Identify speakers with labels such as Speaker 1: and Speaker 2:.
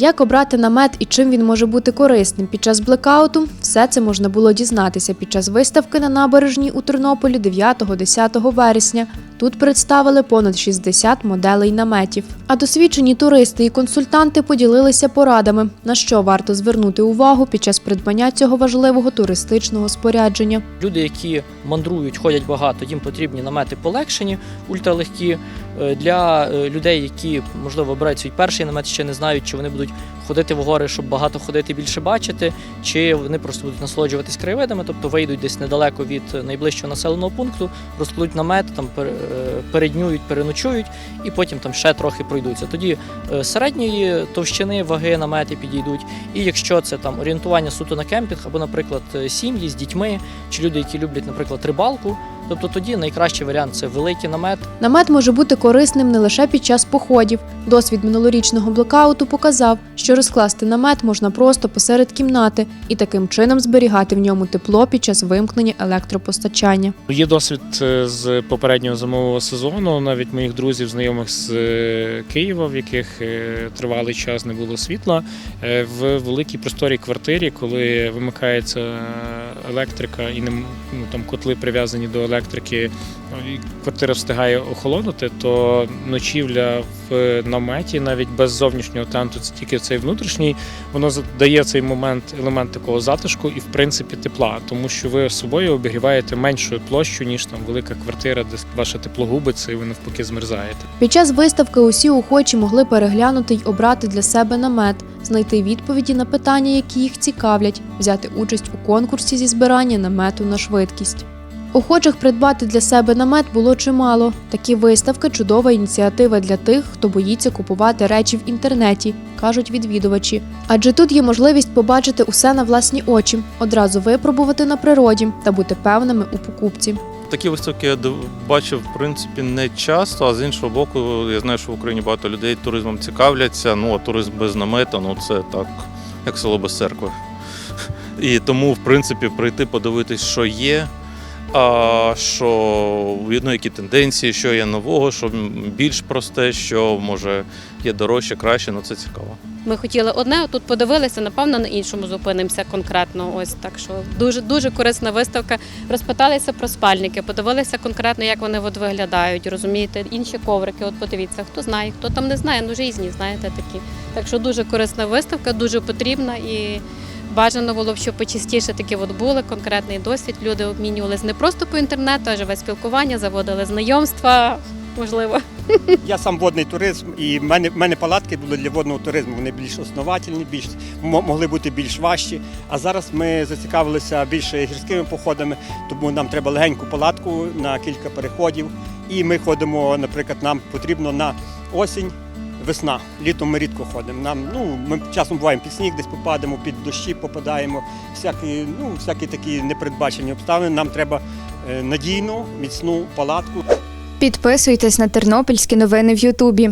Speaker 1: Як обрати намет і чим він може бути корисним під час блекауту, все це можна було дізнатися під час виставки на набережній у Тернополі 9-10 вересня. Тут представили понад 60 моделей наметів. А досвідчені туристи і консультанти поділилися порадами, на що варто звернути увагу під час придбання цього важливого туристичного спорядження.
Speaker 2: Люди, які мандрують, ходять багато, їм потрібні намети полегшені, ультралегкі. Е, Для е, людей, які можливо обирають свій перший намет, ще не знають, чи вони будуть ходити в гори, щоб багато ходити, більше бачити, чи вони просто будуть насолоджуватись краєвидами, тобто вийдуть десь недалеко від найближчого населеного пункту, розкладуть намет, там е, переднюють, переночують, і потім там ще трохи пройдуться. Тоді е, середньої товщини ваги намети підійдуть. І якщо це там орієнтування суто на кемпінг, або, наприклад, е, сім'ї з дітьми, чи люди, які люблять, наприклад, рибалку, тобто тоді найкращий варіант це великий намет,
Speaker 1: Намет може бути корисним не лише під час походів. Досвід минулорічного блекауту показав, що розкласти намет можна просто посеред кімнати і таким чином зберігати в ньому тепло під час вимкнення електропостачання.
Speaker 3: Є досвід е, з попереднього зимового сезону, навіть моїх друзів, знайомих з е, Києва, в яких е, тривалий час не було світла. В великій просторій квартирі, коли вимикається електрика і не ну, там котли прив'язані до електрики, ну, і квартира встигає охолонути, то ночівля в наметі, навіть без зовнішнього тенту, це тільки цей внутрішній, воно дає цей момент, елемент такого затишку і в принципі тепла, тому що ви собою обігріваєте меншу площу, ніж там велика квартира, де ваше тепло і ви навпаки змерзаєте.
Speaker 1: Під час виставки усі охочі могли переглянути й обрати для себе намет, знайти відповіді на питання, які їх цікавлять, взяти участь у конкурсі зі збирання намету на швидкість. Охочих придбати для себе намет було чимало. Такі виставки чудова ініціатива для тих, хто боїться купувати речі в інтернеті, кажуть відвідувачі. Адже тут є можливість побачити усе на власні очі, одразу випробувати на природі та бути певними у покупці.
Speaker 4: Такі виставки я бачив в принципі не часто, а з іншого боку, я знаю, що в Україні багато людей туризмом цікавляться. Ну а туризм без намета, ну це так, як село без церкви. І тому, в принципі, прийти подивитись, що є. А що ну, які тенденції, що є нового, що більш просте, що може є дорожче, краще, ну це цікаво.
Speaker 5: Ми хотіли одне, тут подивилися, напевно, на іншому зупинимося конкретно. Ось так що дуже дуже корисна виставка. Розпиталися про спальники, подивилися конкретно, як вони от виглядають. Розумієте, інші коврики. От подивіться, хто знає, хто там не знає, ну різні, знаєте, такі. Так що дуже корисна виставка, дуже потрібна і. Бажано було б, щоб почастіше такі от були конкретний досвід. Люди обмінювалися не просто по інтернету, а живе спілкування, заводили знайомства. Можливо.
Speaker 6: Я сам водний туризм, і в мене, в мене палатки були для водного туризму. Вони більш основательні, більш мо- могли бути більш важчі. А зараз ми зацікавилися більше гірськими походами, тому нам треба легеньку палатку на кілька переходів. І ми ходимо, наприклад, нам потрібно на осінь. Весна, літом ми рідко ходимо. Нам ну ми часом буваємо під сніг, десь попадемо, під дощі попадаємо. Всякі, ну всякі такі непередбачені обставини. Нам треба е, надійну, міцну палатку.
Speaker 7: Підписуйтесь на тернопільські новини в Ютубі.